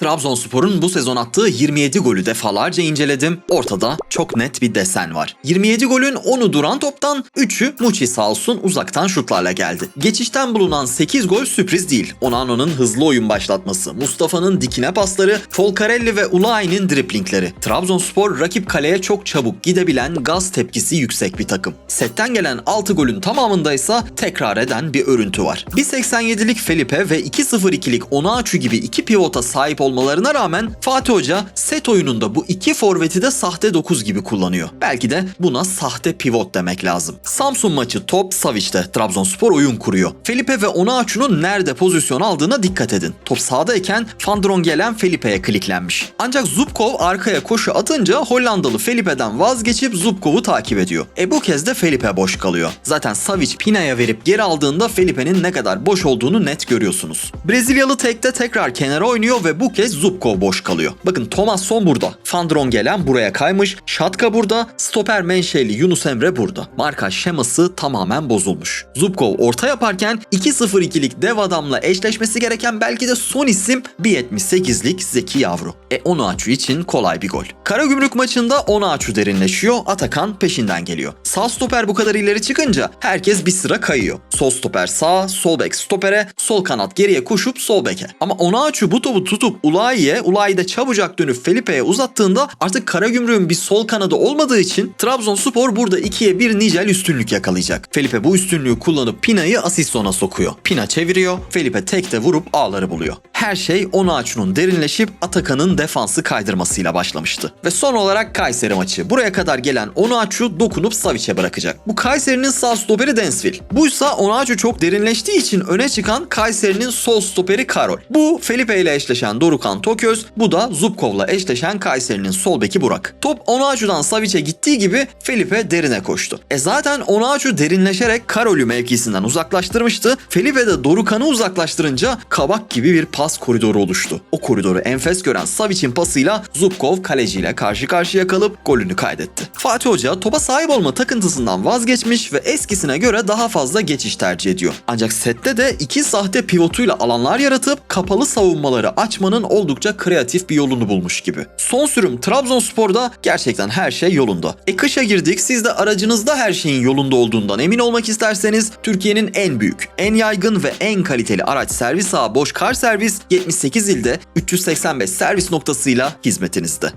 Trabzonspor'un bu sezon attığı 27 golü defalarca inceledim. Ortada çok net bir desen var. 27 golün 10'u duran toptan, 3'ü Muçi sağ olsun uzaktan şutlarla geldi. Geçişten bulunan 8 gol sürpriz değil. Onano'nun hızlı oyun başlatması, Mustafa'nın dikine pasları, Folcarelli ve Ulai'nin driplingleri. Trabzonspor rakip kaleye çok çabuk gidebilen gaz tepkisi yüksek bir takım. Setten gelen 6 golün tamamında ise tekrar eden bir örüntü var. 1.87'lik Felipe ve 2.02'lik Onaçu gibi iki pivota sahip olmalarına rağmen Fatih Hoca set oyununda bu iki forveti de sahte 9 gibi kullanıyor. Belki de buna sahte pivot demek lazım. Samsun maçı top Savic'te Trabzonspor oyun kuruyor. Felipe ve Onaçu'nun nerede pozisyon aldığına dikkat edin. Top sağdayken Fandron gelen Felipe'ye kliklenmiş. Ancak Zubkov arkaya koşu atınca Hollandalı Felipe'den vazgeçip Zubkov'u takip ediyor. E bu kez de Felipe boş kalıyor. Zaten Savic Pina'ya verip geri aldığında Felipe'nin ne kadar boş olduğunu net görüyorsunuz. Brezilyalı tekte tekrar kenara oynuyor ve bu kez Zubkov boş kalıyor. Bakın Thomasson burada. Fandron gelen buraya kaymış. Şatka burada. Stoper menşeli Yunus Emre burada. Marka şeması tamamen bozulmuş. Zubkov orta yaparken 2-0-2'lik dev adamla eşleşmesi gereken belki de son isim 1.78'lik Zeki Yavru. E Onuachu için kolay bir gol. Karagümrük maçında Onuachu derinleşiyor. Atakan peşinden geliyor. Sağ stoper bu kadar ileri çıkınca herkes bir sıra kayıyor. Sol stoper sağ, sol bek stopere, sol kanat geriye koşup sol beke. Ama Onuachu bu topu tutup Ulayi'ye, Ulayi de çabucak dönüp Felipe'ye uzattığında artık Karagümrük'ün bir sol kanadı olmadığı için Trabzonspor burada 2'ye 1 nicel üstünlük yakalayacak. Felipe bu üstünlüğü kullanıp Pina'yı asist zona sokuyor. Pina çeviriyor, Felipe tekte vurup ağları buluyor. Her şey Onuachu'nun derinleşip Atakan'ın defansı kaydırmasıyla başlamıştı. Ve son olarak Kayseri maçı. Buraya kadar gelen Onuachu dokunup Savic'e bırakacak. Bu Kayseri'nin sağ stoperi Densville. Buysa Onuachu çok derinleştiği için öne çıkan Kayseri'nin sol stoperi Karol. Bu Felipe ile eşleşen Dorukan Toköz, bu da Zubkov'la eşleşen Kayseri'nin sol beki Burak. Top Onuachu'dan Savic'e gittiği gibi Felipe derine koştu. E zaten Onuachu derinleşerek Karol'ü mevkisinden uzaklaştırmıştı. Felipe de Dorukan'ı uzaklaştırınca kabak gibi bir pas koridoru oluştu. O koridoru enfes gören Savic'in pasıyla Zubkov kaleciyle karşı karşıya kalıp golünü kaydetti. Fatih Hoca topa sahip olma takıntısından vazgeçmiş ve eskisine göre daha fazla geçiş tercih ediyor. Ancak sette de iki sahte pivotuyla alanlar yaratıp kapalı savunmaları açmanın oldukça kreatif bir yolunu bulmuş gibi. Son sürüm Trabzonspor'da gerçekten her şey yolunda. E kışa girdik siz de aracınızda her şeyin yolunda olduğundan emin olmak isterseniz Türkiye'nin en büyük, en yaygın ve en kaliteli araç servis ağı Boş Kar Servis 78 ilde 385 servis noktasıyla hizmetinizde.